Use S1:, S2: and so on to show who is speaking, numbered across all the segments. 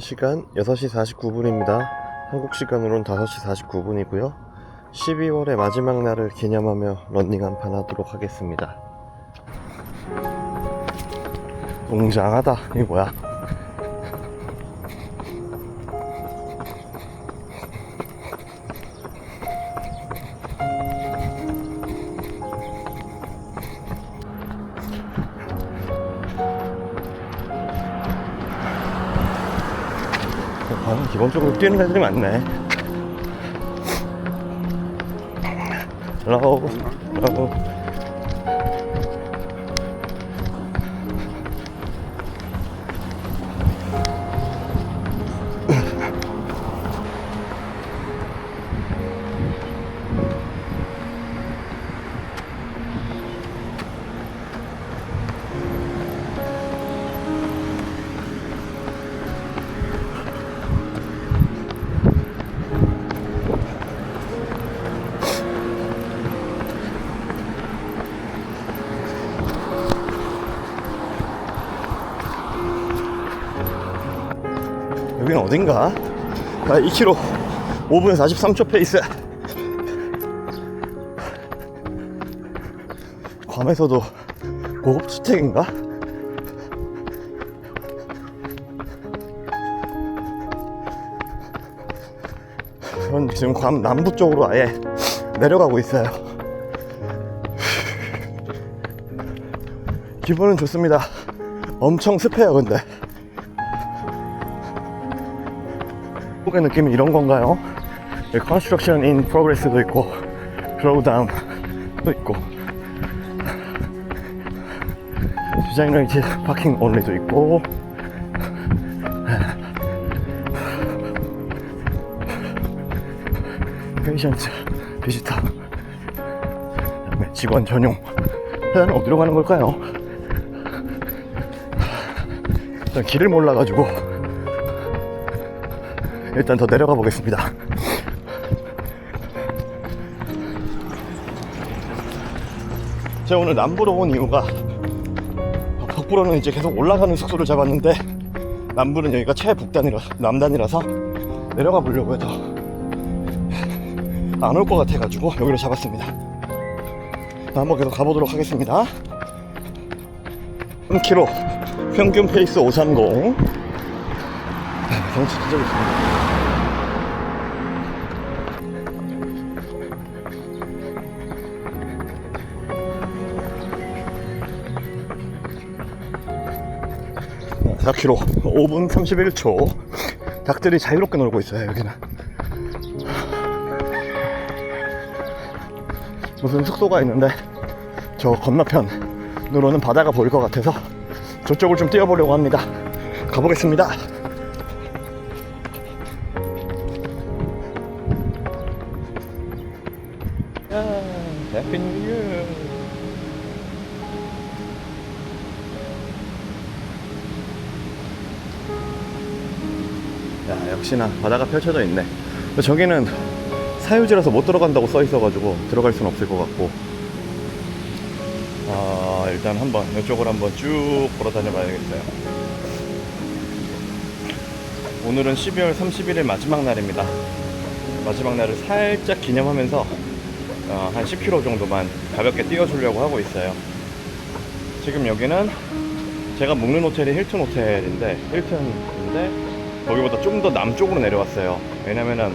S1: 시간 6시 49분입니다. 한국 시간으로는 5시 49분이고요. 12월의 마지막 날을 기념하며 런닝 한 판 하도록 하겠습니다. 웅장하다. 이게 뭐야? 기본적으로 뛰는 애들이 많네. 라고, 라고. 어딘가? 아, 2km 5분 43초 페이스. 괌에서도 고급 주택인가? 전 지금 괌 남부 쪽으로 아예 내려가고 있어요. 기분은 좋습니다. 엄청 습해요, 근데. 한국의 느낌이 이런 건가요? 컨스트럭션 인 프로그레스도 있고 슬로우다운도 있고 레이트 파킹 온리도 있고 페이션트 비지터 그다음에 직원 전용 회사는 어디로 가는 걸까요? 일단 길을 몰라가지고 일단 더 내려가 보겠습니다. 제가 오늘 남부로 온 이유가 북부로는 이제 계속 올라가는 숙소를 잡았는데 남부는 여기가 최북단이라 남단이라서 내려가 보려고 해도 안 올 것 같아가지고 여기로 잡았습니다. 한번 계속 가보도록 하겠습니다. 3km 평균 페이스 530 경치 진짜 좋습니다. 4km 5분 31초 닭들이 자유롭게 놀고 있어요 여기는. 무슨 숙소가 있는데 저 건너편으로는 바다가 보일 것 같아서 저쪽을 좀 뛰어보려고 합니다. 가보겠습니다. 해피 뉴 이어 야 역시나 바다가 펼쳐져 있네. 저기는 사유지라서 못 들어간다고 써 있어가지고 들어갈 순 없을 것 같고. 아 일단 한번 이쪽으로 한번 쭉 걸어 다녀 봐야겠어요. 오늘은 12월 31일 마지막 날입니다. 마지막 날을 살짝 기념하면서 어, 한 10km 정도만 가볍게 뛰어주려고 하고 있어요. 지금 여기는 제가 묵는 호텔이 힐튼 호텔인데 힐튼인데 거기보다 좀 더 남쪽으로 내려왔어요. 왜냐면은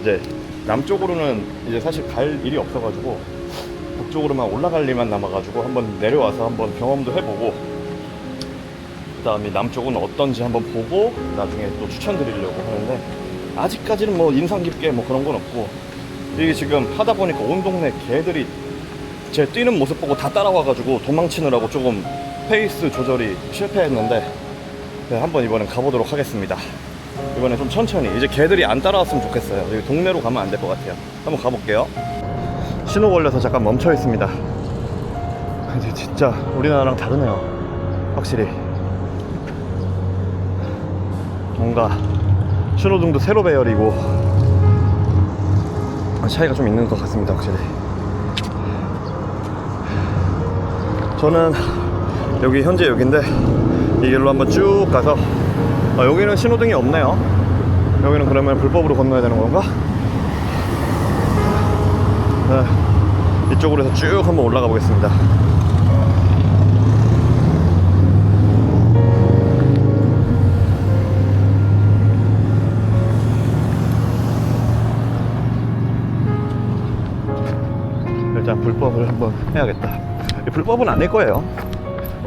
S1: 이제 남쪽으로는 이제 사실 갈 일이 없어가지고 북쪽으로만 올라갈 일만 남아가지고 한번 내려와서 한번 경험도 해보고 그 다음에 남쪽은 어떤지 한번 보고 나중에 또 추천드리려고 하는데 아직까지는 뭐 인상 깊게 뭐 그런 건 없고 이게 지금 하다 보니까 온 동네 개들이 제 뛰는 모습 보고 다 따라와가지고 도망치느라고 조금 페이스 조절이 실패했는데 네, 한번 이번엔 가보도록 하겠습니다. 이번엔 좀 천천히. 이제 개들이 안 따라왔으면 좋겠어요. 여기 동네로 가면 안 될 것 같아요. 한번 가볼게요. 신호 걸려서 잠깐 멈춰 있습니다. 이제 진짜 우리나라랑 다르네요. 확실히. 뭔가 신호등도 세로 배열이고 차이가 좀 있는 것 같습니다. 확실히. 저는 여기 현재 여기인데 이 길로 한번 쭉 가서 아, 여기는 신호등이 없네요. 여기는 그러면 불법으로 건너야 되는 건가? 네, 이쪽으로 해서 쭉 한번 올라가 보겠습니다. 일단 불법을 한번 해야겠다. 이 불법은 아닐 거예요.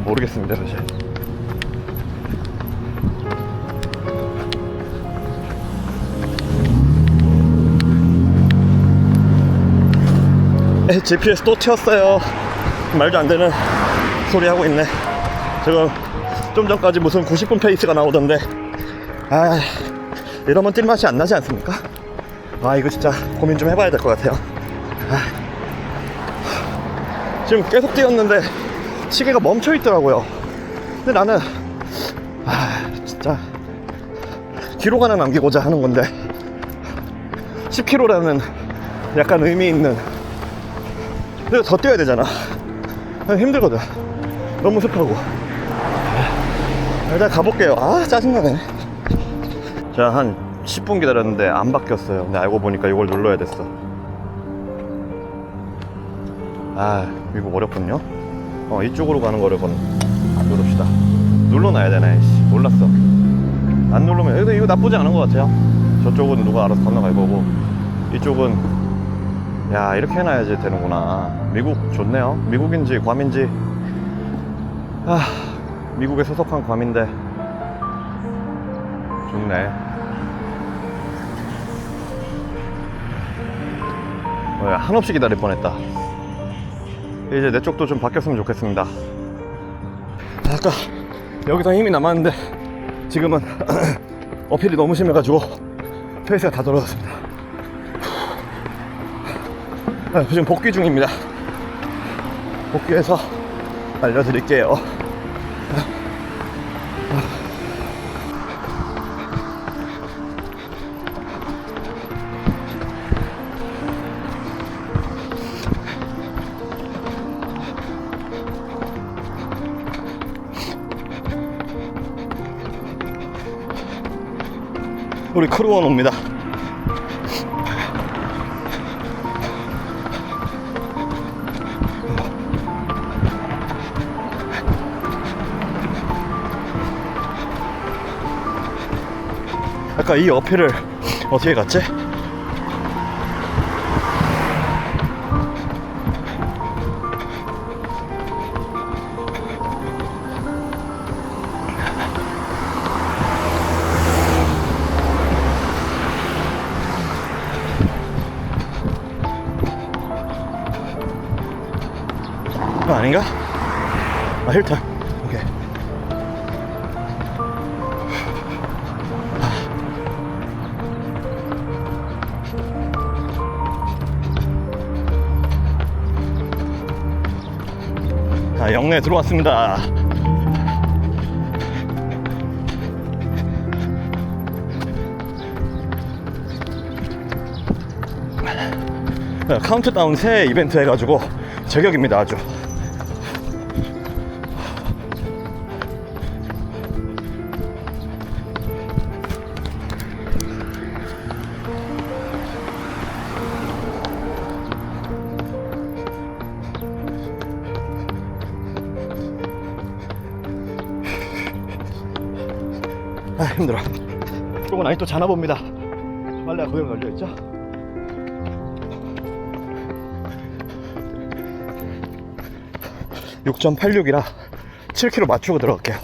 S1: 모르겠습니다, 사실. GPS 또 튀었어요. 말도 안 되는 소리 하고 있네. 지금 좀 전까지 무슨 90분 페이스가 나오던데. 아, 이러면 뛸 맛이 안 나지 않습니까? 아, 이거 진짜 고민 좀 해봐야 될 것 같아요. 아. 지금 계속 뛰었는데 시계가 멈춰 있더라고요. 근데 나는 아 진짜 기록 하나 남기고자 하는 건데 10km라는 약간 의미 있는 근데 더 뛰어야 되잖아. 아, 힘들거든. 너무 습하고. 일단 가볼게요. 아 짜증나네. 자 한 10분 기다렸는데 안 바뀌었어요. 근데 알고 보니까 이걸 눌러야 됐어. 아 이거 어렵군요 어 이쪽으로 가는 거를 건 누릅시다 눌러놔야 되네 씨, 몰랐어 안 누르면 이거, 이거 나쁘지 않은 것 같아요 저쪽은 누가 알아서 건너갈 거고 이쪽은 야 이렇게 해놔야지 되는구나. 미국 좋네요. 미국인지 괌인지. 아 미국에 소속한 괌인데. 좋네. 어, 야, 한없이 기다릴 뻔했다. 이제 내 쪽도 좀 바뀌었으면 좋겠습니다. 아까 여기서 힘이 남았는데 지금은 어필이 너무 심해가지고 페이스가 다 떨어졌습니다. 아, 지금 복귀 중입니다. 복귀해서 알려드릴게요. 우리 크루원 옵니다. 아까 이 어필을 어떻게 갔지? 아, 아닌가? 아, 힐턴. 영내 들어왔습니다. 아, 카운트다운 새 이벤트 해가지고 저격입니다 아주 힘들어 조금 또 자나 봅니다 빨래가 거기로 걸려있죠 6.86이라 7km 맞추고 들어갈게요.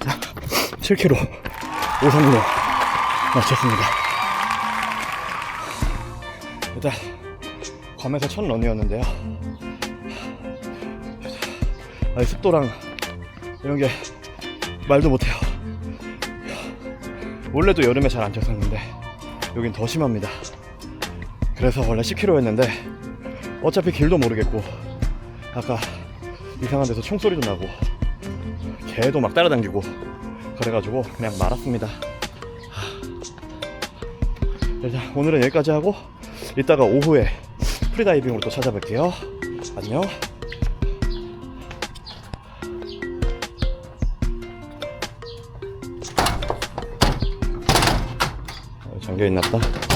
S1: 자, 7km 536 마쳤습니다. 일단 괌에서 첫 런이었는데요. 아니, 습도랑 이런 게 말도 못해요. 원래도 여름에 잘 안 쳤었는데 여긴 더 심합니다. 그래서 원래 10km였는데 어차피 길도 모르겠고 아까 이상한 데서 총소리도 나고 개도 막 따라다니고 그래가지고 그냥 말았습니다. 하. 일단 오늘은 여기까지 하고 이따가 오후에 프리다이빙으로 또 찾아뵐게요. 안녕. 어, 잠겨 있나 보다.